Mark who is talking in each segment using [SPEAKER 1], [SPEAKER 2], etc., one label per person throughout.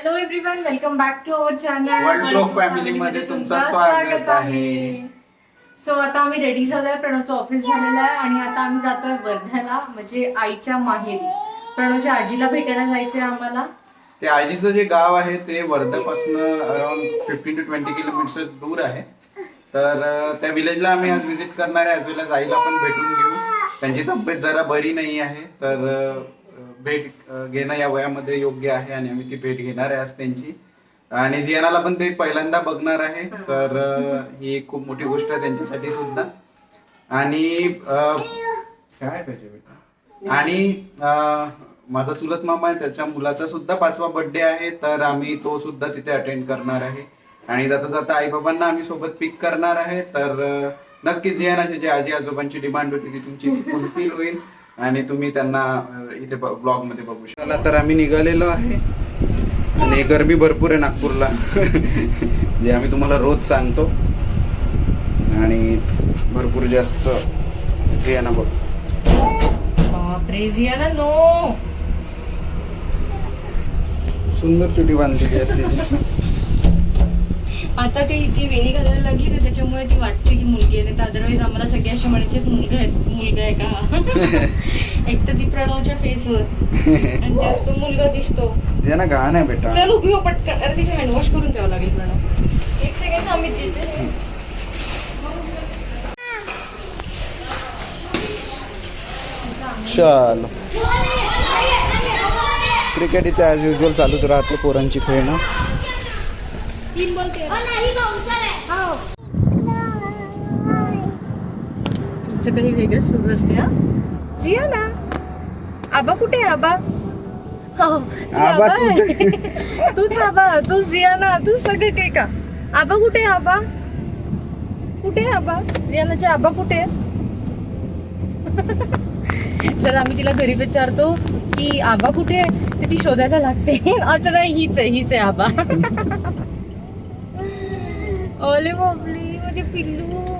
[SPEAKER 1] Hello everyone welcome back to our channel
[SPEAKER 2] World Flow Family मध्ये तुमचं स्वागत आहे.
[SPEAKER 1] सो आता आम्ही रेडी झालोय प्रणवचं ऑफिस झालेलं आहे आणि आता आम्ही जातोय वर्ध्याला म्हणजे आईच्या माहेरी. प्रणवच्या आजीला भेटायला जायचंय आम्हाला.
[SPEAKER 2] ते आजीचं जे गाव आहे ते वर्ध्यापासून around fifteen to twenty kilometre दूर आहे. तर अं, त्या विलेजला आम्ही आज विजिट करणार आहे ॲज वेल एज आईला पण भेटून घेऊ. त्यांची तब्येत जरा बरी नाही आहे. तर अं, भेट घेणं या वयामध्ये योग्य आहे आणि आम्ही ती भेट घेणार आहे आज त्यांची. आणि जियानाला पण ते पहिल्यांदा बघणार आहे. तर ही खूप मोठी गोष्ट आहे त्यांच्यासाठी सुद्धा. आणि काय पाहिजे बेटा? आणि माझा चुलत मामा आहे त्याच्या मुलाचा सुद्धा पाचवा बर्थडे आहे. तर आम्ही तो सुद्धा तिथे अटेंड करणार आहे. आणि जाता जाता आई बाबांना आम्ही सोबत पिक करणार आहे. तर नक्कीच या ना जे आजी आजोबांची डिमांड होती ती तुमची फुलफिल होईल. आणि तुम्ही त्यांना इथे ब्लॉगमध्ये बघू शकता. तर आम्ही निघालेलो आहे. आणि गरमी भरपूर आहे नागपूरला. जे आम्ही तुम्हाला रोज सांगतो. आणि भरपूर जास्त जे आहे ना बघ.
[SPEAKER 1] बापरे जियाना नो
[SPEAKER 2] सुंदर चुटी बांधलेली असते.
[SPEAKER 1] आता ती ती वेणी घालायला लागली ना त्याच्यामुळे ती वाटते की मुलगी आहे. तर अदरवाईज आम्हाला सगळे असे म्हणायचे मुलगा आहे मुलगा आहे का एक तर ती प्रणवच्या फेसवर आणि त्यात तो मुलगा दिसतो.
[SPEAKER 2] जे ना घाण आहे बेटा.
[SPEAKER 1] चल उभी हो पटकन. अरे तिचे हँडवॉश करून द्यावं लागेल प्रणव. एक सेकंड थांबी तिथे
[SPEAKER 2] चल. क्रिकेट इथे ॲज युजल चालूच राहते पोरांची खेळणं.
[SPEAKER 1] तिचं काही वेगळंच सुरू असते हा? जिया ना. आबा कुठे आहे आबा? हो तू
[SPEAKER 2] आबा
[SPEAKER 1] आबा आहे. तूच आबा तू जियाना तू सगळे काही का. आबा कुठे आहे आबा? कुठे आहे आबा? जियानाचे आबा कुठे आहे चल आम्ही तिला घरी विचारतो की आबा कुठे आहे? तर ती शोधायला लागते. अच्छा नाही हीच आहे हीच आहे आबा. ओले बाबली माझे पिल्लू.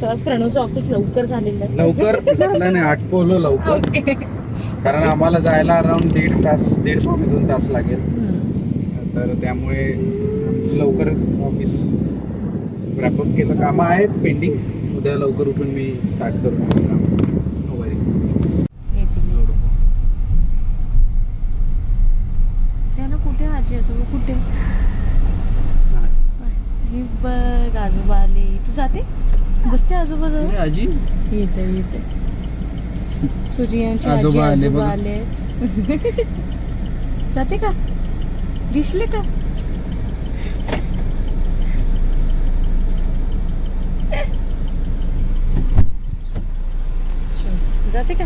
[SPEAKER 1] सो आज प्रणवचं ऑफिस लवकर झालेलं आहे.
[SPEAKER 2] लवकर झालं नाही आटपवलं लवकर.
[SPEAKER 1] ओके.
[SPEAKER 2] कारण आम्हाला जायला अराउंड दीड तास दीड पावणे दोन तास लागेल. तर त्यामुळे लवकर ऑफिस रॅपअप केलं. कामं आहेत पेंडिंग उद्या लवकर उठून मी स्टार्ट करून काम.
[SPEAKER 1] कुठे आजी कुठे. हे बघ आजोबा आले. तू जाते? बसते
[SPEAKER 2] अरे
[SPEAKER 1] जवळ
[SPEAKER 2] आजी?
[SPEAKER 1] येते येते. सुजियांचे आजी
[SPEAKER 2] आजोबा आले
[SPEAKER 1] आजोबा
[SPEAKER 2] बघ.
[SPEAKER 1] आले. जाते का? दिसले का? जाते का?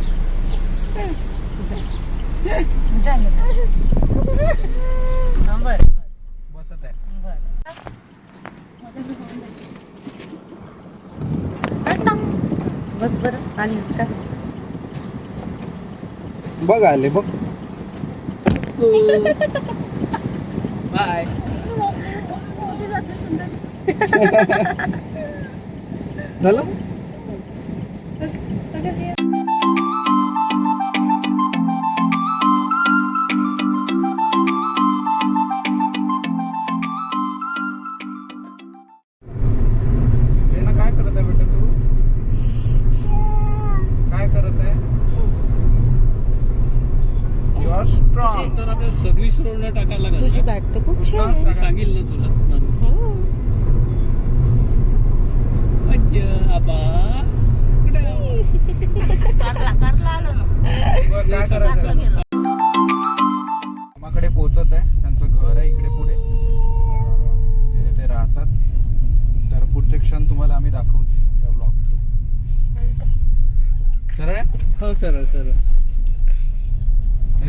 [SPEAKER 1] जा. जा ना, जा. हा, बरं.
[SPEAKER 2] बसत आहे.
[SPEAKER 1] बरं. बघ बरं आली का
[SPEAKER 2] बघ आले बघ. बाय. झालं?
[SPEAKER 3] सर्व्हिस रोडला टाकायला लागेल
[SPEAKER 1] तुझी बॅग तर खूप छान आहे.
[SPEAKER 3] मी सांगेल ना तुला
[SPEAKER 1] हो.
[SPEAKER 3] अच्छा आबा कुठे
[SPEAKER 2] काय करायचं? मामाकडे पोहोचत आहे. त्यांचं घर आहे इकडे पुढे. अं, तिथे ते राहतात. तर पुढचे क्षण तुम्हाला आम्ही दाखवूच या ब्लॉग थ्रू सरळ आहे?
[SPEAKER 3] हो सर सर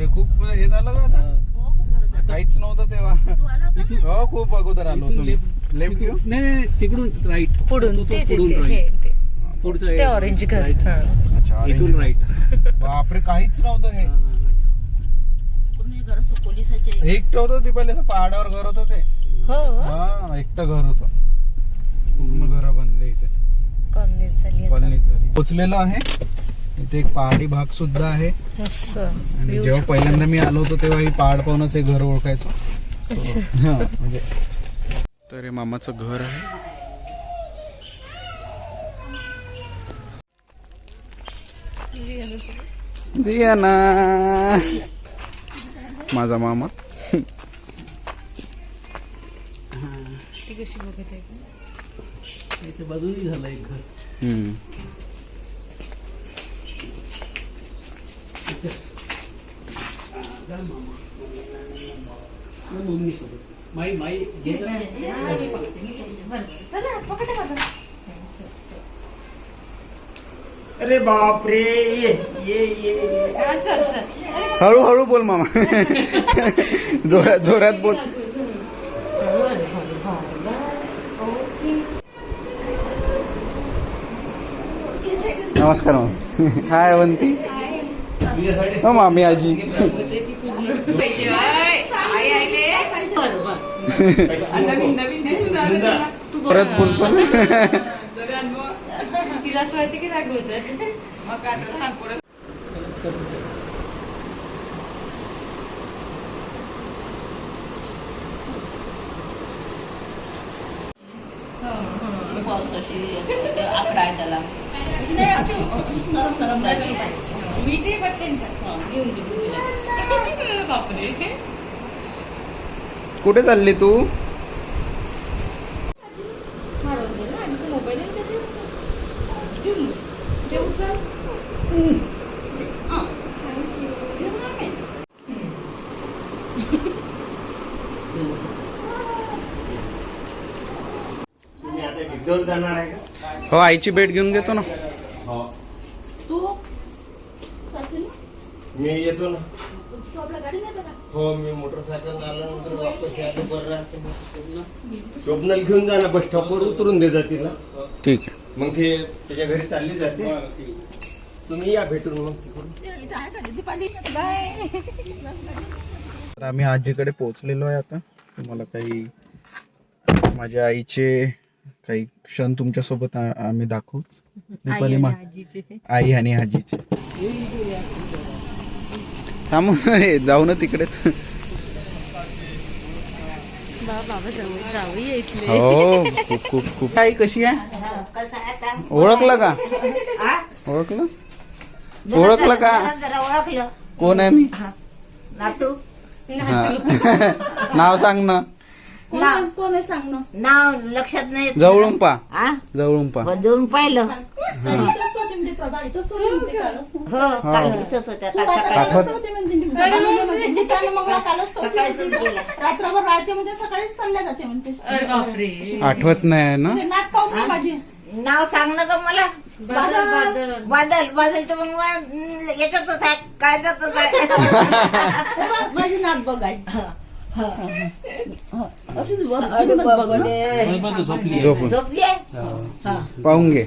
[SPEAKER 2] म्हणजे खूप हे झालं का आता? काहीच नव्हतं तेव्हा. हो खूप अगोदर आलो तुम्ही लेफ्ट येऊ
[SPEAKER 3] नाही तिकडून राईट
[SPEAKER 1] पुढून ते ते
[SPEAKER 3] पुढून
[SPEAKER 1] ते हे
[SPEAKER 3] राईट
[SPEAKER 1] ते.
[SPEAKER 3] पुढचं
[SPEAKER 1] ते ऑरेंज घर
[SPEAKER 3] right.
[SPEAKER 1] हा.
[SPEAKER 2] अच्छा
[SPEAKER 3] इथून
[SPEAKER 2] orange.
[SPEAKER 3] राईट
[SPEAKER 2] बापरे काहीच नव्हतं हे. एकटं होतं ते पहिले असं पहाडावर घर होतं ते.
[SPEAKER 1] हो?
[SPEAKER 2] हा एकटं घर होतं. पूर्ण घर बनले इथे.
[SPEAKER 1] कॉलनीत झाली आता.
[SPEAKER 2] कॉलनीत झाली. पोचलेलो आहे? इथे एक पहाडी भाग सुद्धा आहे. आणि जेव्हा पहिल्यांदा मी आलो होतो तेव्हा ही पहाड पाहूनच हे घर ओळखायचो. म्हणजे तर हे मामाचं घर आहे. ना माझा मामा.
[SPEAKER 1] कशी बघत आहे?
[SPEAKER 3] याच्या बाजूनी मम्मी सोबत माई माई
[SPEAKER 4] अरे बापरे. रे ये ये.
[SPEAKER 2] हळूहळू बोल मामा. जोरात जोरात बोल. नमस्कार मामा. हाय अवंती. हो मामी आजी. परत बोलतो. ना
[SPEAKER 1] तिला असं वाटतं की दाखवत मी ते घेऊन गेलो तिला. बापरे.
[SPEAKER 2] कुठे चालली तू?
[SPEAKER 1] मोबाईल आहे त्याचे घेऊन ते उचल
[SPEAKER 4] तुम्ही आता डिग्डोर जाणार आहे का
[SPEAKER 2] हो आईची भेट घेऊन घेतो ना.
[SPEAKER 4] हो. मी येतो ना. हो मी मोटरसायकल आल्यानंतर वापस यायला बरं राहते मग. शोभनाला घेऊन जा ना बस स्टॉपवर उतरून दे जा तिला
[SPEAKER 2] ठीक आहे.
[SPEAKER 4] मग ते त्याच्या घरी चालली जाते. तुम्ही या भेटून मग तिकडून.
[SPEAKER 1] बाय.
[SPEAKER 2] तर आम्ही आजीकडे पोहोचलेलो आहे आता. तुम्हाला काही माझ्या आईचे काही क्षण तुमच्यासोबत आ- आम्ही दाखवूच. दीपाली मा
[SPEAKER 1] आजीचे.
[SPEAKER 2] आई आणि आजीचे. थांब हे, जाऊ ना तिकडेच.
[SPEAKER 1] बा बाबा जाऊ जाऊ इथले.
[SPEAKER 2] हो खूप खूप खूप. आई कशी आहे? ओळखलं का? ओळखलं? ओळखलं का?
[SPEAKER 5] जरा ओळखलं.
[SPEAKER 2] कोण आहे मी?
[SPEAKER 5] नातू.
[SPEAKER 2] हा. नाव सांग ना.
[SPEAKER 5] नाव कोण सांग नाव लक्षात नाही येत.
[SPEAKER 2] जवळून पा.
[SPEAKER 5] हा
[SPEAKER 2] जवळून पा.
[SPEAKER 5] बदलून पाहिलं. हो. काल इथंच होत्या काल सकाळी.
[SPEAKER 2] आठवत
[SPEAKER 5] सकाळीच गेल्या.
[SPEAKER 6] रात्रभर राहते म्हणजे सकाळीच चालल्या जाते म्हणते.
[SPEAKER 1] अरे बापरे.
[SPEAKER 2] आठवत नाही आहे ना?
[SPEAKER 6] नाक पाहून नाही माझी.
[SPEAKER 5] नाव सांग ना ग मला.
[SPEAKER 1] बादल बादल.
[SPEAKER 5] बादल बादल तर मग मला याच्यातच आहे कायद्यातच आहे.
[SPEAKER 6] हे बघ, माझी नाक बघ
[SPEAKER 3] झोपली.
[SPEAKER 2] झोपून.
[SPEAKER 5] झोपली आहे?
[SPEAKER 2] पाहून घे.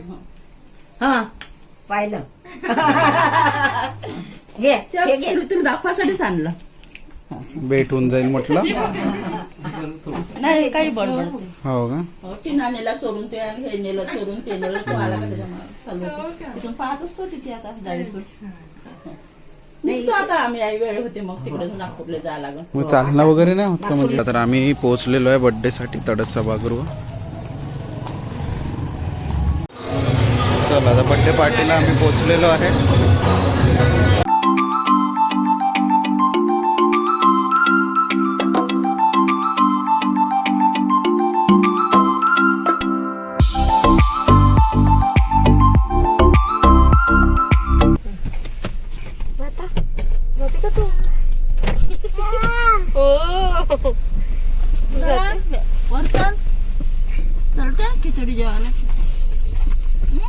[SPEAKER 5] हा. पाहिलं. घे हे घे
[SPEAKER 6] दाखवासाठीच आणलं.
[SPEAKER 2] भेट होऊन जाईल म्हटलं.
[SPEAKER 6] नाही काही बडबड.
[SPEAKER 2] हो का?
[SPEAKER 6] हो, टीना नेला सोडून ते आणि हे नेलं सोडून ते नेलं. तो आला का त्याच्या मागं? चालू होतं. तिथून पाहत असतो तिथे आता गाडीतून निघतो आता आम्ही आई वेळ होते मग तिकडे नागपूरला जायला लागून
[SPEAKER 2] मग चालणं वगैरे नाही होत का म्हणजे? तर आम्ही पोहोचलेलो आहे बर्थडे साठी तडस सभागृह. चला आता बर्थडे पार्टीला आम्ही पोहोचलेलो आहे.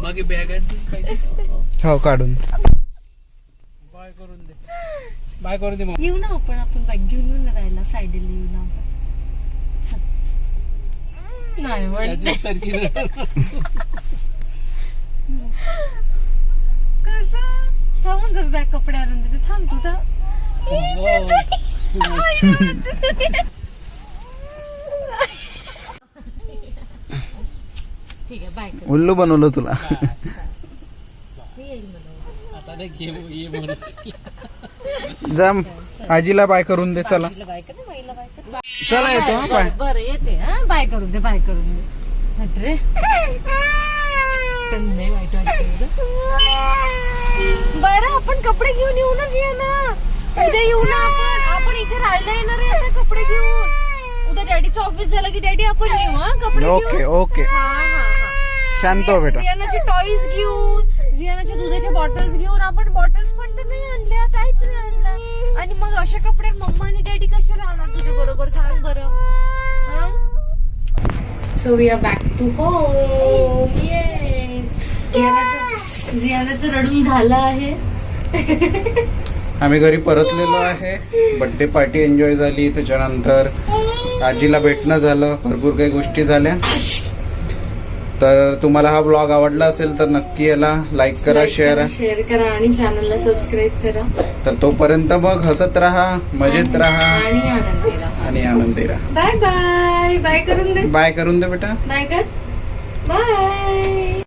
[SPEAKER 3] मागे बॅग काय
[SPEAKER 2] हो काढून.
[SPEAKER 3] बाय करून दे. बाय करून दे मग
[SPEAKER 1] येऊ ना आपण आपण बाईक घेऊन येऊ ना राहायला. फ्रायडेला येऊ ना आपण. चल. नाही म्हणते.
[SPEAKER 3] दिवसासारखी
[SPEAKER 1] कसं? थांबून जाऊ बॅग कपडे आणून देते. थांब तू तर ठीक आहे बाय
[SPEAKER 2] उल्लू बनवलं तुला.
[SPEAKER 1] येईल मला
[SPEAKER 3] आता अरे घे ये म्हणून.
[SPEAKER 2] जा आजीला बाय करून दे चला.
[SPEAKER 1] बाय कर ना बाईला बाय कर.
[SPEAKER 2] चला येतो हा बाय
[SPEAKER 1] बरं येते हा बाय करून दे बाय करून दे. हट रे. पण नाही वाईट वाटतं बरं आपण कपडे घेऊन येऊनच ये ना. उद्या येऊ ना आपण. आपण इथे राहायला येणार आहे आता कपडे घेऊन. उद्या डॅडीचं ऑफिस झालं की डॅडी आपण येऊ हा कपडे
[SPEAKER 2] ओके
[SPEAKER 1] घेऊन.
[SPEAKER 2] ओके
[SPEAKER 1] हा हा.
[SPEAKER 2] शांत हो बेटा.
[SPEAKER 1] जियानाचे टॉईज घेऊन जियानाच्या दुधाच्या बॉटल्स घेऊन आपण बॉटल्स पण तर नाही आणल्या काहीच नाही आणलं आणि मग अशा कपड्यात मम्मा आणि डॅडी कसे राहणार तुझ्या बरोबर? सांग बरं. So we are back to home ये जियानाचं रडून झालं आहे.
[SPEAKER 2] आम्ही घरी परतलेलो आहे. बर्थडे पार्टी एन्जॉय झाली. त्याच्यानंतर आजीला भेटणं झालं. भरपूर काही गोष्टी झाल्या. तर तुम्हाला हा ब्लॉग आवडला असेल तर नक्की याला लाईक करा शेअर
[SPEAKER 1] शेअर करा आणि चॅनलला सबस्क्राईब करा.
[SPEAKER 2] तर तोपर्यंत मग हसत राहा मजेत राहा.
[SPEAKER 1] आणि आनंदी राहा.
[SPEAKER 2] आणि आनंदी राहा.
[SPEAKER 1] बाय बाय बाय करून दे.
[SPEAKER 2] बाय करून दे बेटा.
[SPEAKER 1] बाय कर. बाय